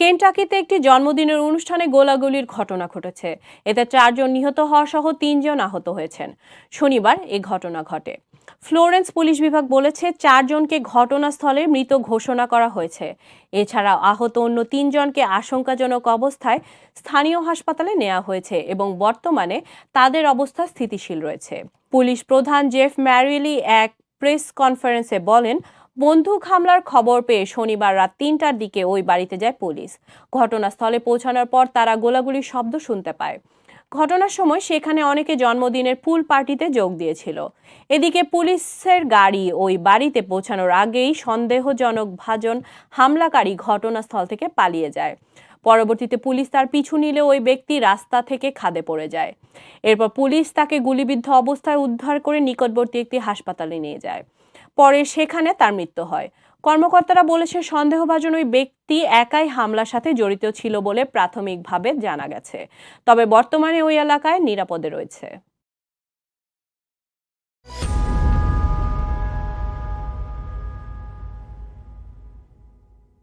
কেনটাকিতে একটি জন্মদিনের অনুষ্ঠানে গোলাগুলির ঘটনা ঘটেছে। এতে চারজন নিহত হওয়া সহ তিনজন আহত হয়েছেন। শনিবার এ ঘটনা ঘটে। ফ্লোরেন্স পুলিশ বিভাগ বলেছে, চারজনকে ঘটনাস্থলে মৃত ঘোষণা করা হয়েছে। এছাড়াও আহত অন্য তিনজনকে আশঙ্কাজনক অবস্থায় স্থানীয় হাসপাতালে নেওয়া হয়েছে এবং বর্তমানে তাদের অবস্থা স্থিতিশীল রয়েছে। পুলিশ প্রধান জেফ ম্যারিলি এক প্রেস কনফারেন্সে বলেন বন্দুক হামলার খবর পেয়ে শনিবার রাত তিনটার দিকে ওই বাড়িতে যায় পুলিশ। ঘটনাস্থলে পৌঁছানোর পর তারা গোলাগুলির শব্দ শুনতে পায়। ঘটনার সময় সেখানে অনেকে জন্মদিনের পুল পার্টিতে যোগ দিয়েছিল। এদিকে পুলিশের গাড়ি ওই বাড়িতে পৌঁছানোর আগেই সন্দেহজনক ভাজন হামলাকারী ঘটনাস্থল থেকে পালিয়ে যায়। পরবর্তীতে পুলিশ তার পিছু নিলে ওই ব্যক্তি রাস্তা থেকে খাদে পড়ে যায়। এরপর পুলিশ তাকে গুলিবিদ্ধ অবস্থায় উদ্ধার করে নিকটবর্তী একটি হাসপাতালে নিয়ে যায়। পরে সেখানে তার মৃত্যু হয়। কর্মকর্তারা বলেছে, সন্দেহভাজন ওই ব্যক্তি একাই হামলার সাথে জড়িত ছিল বলে প্রাথমিকভাবে জানা গেছে। তবে বর্তমানে ওই এলাকায় নিরাপদে রয়েছে।